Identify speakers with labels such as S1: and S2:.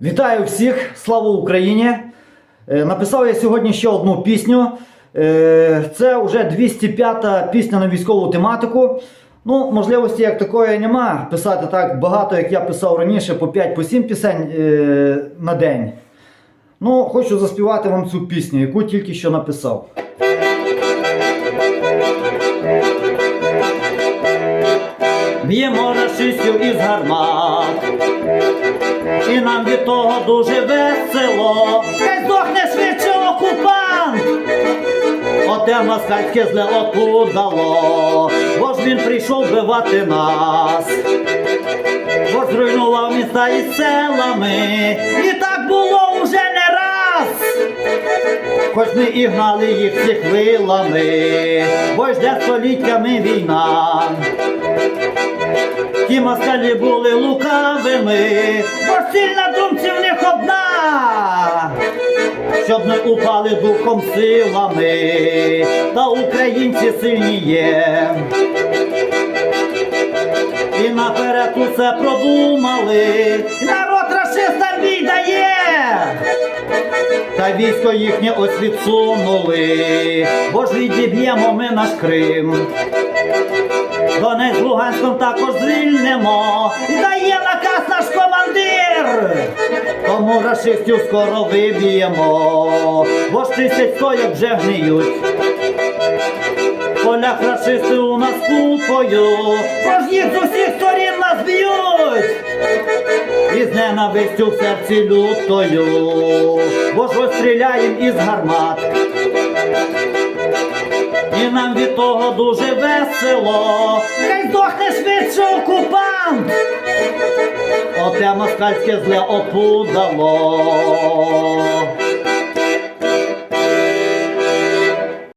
S1: Вітаю всіх! Слава Україні! Е, Написав я сьогодні ще одну пісню. Е, Це вже 205-та пісня на військову тематику. Ну, можливості як такої нема писати так багато, як я писав раніше, по 5-7 пісень е, на день. Ну, хочу заспівати вам цю пісню, яку тільки що написав. Б'ємо рашистів із гармат. І нам від того дуже весело. Хай здохне швидше окупант. Оте москальське зле отудало, бо ж він прийшов вбивати нас. Бо зруйнував міста і селами, і так було уже не раз. Хоч ми і гнали їх всіх вилами, бо йде століттями війна. Ті москалі були лукавими, бо на думці в них одна, щоб не упали духом силами, та українці сильні є. І наперед усе продумали, народ расистам віддає, та військо їхнє ось відсунули, бо ж відіб'ємо ми наш Крим. Донець Луганськом також звільнимо, і дає наказ наш командир. Тому рашистів скоро виб'ємо, бо ж тисяч стояк вже гниють. Полях рашисти у нас купою, бо ж їх з усіх сторін нас б'ють. І з ненавистю в серці лютою, бо ж розстріляєм із гармат. Нам від того дуже весело, хай здохне швидше окупант. Оте москальське зле опудало,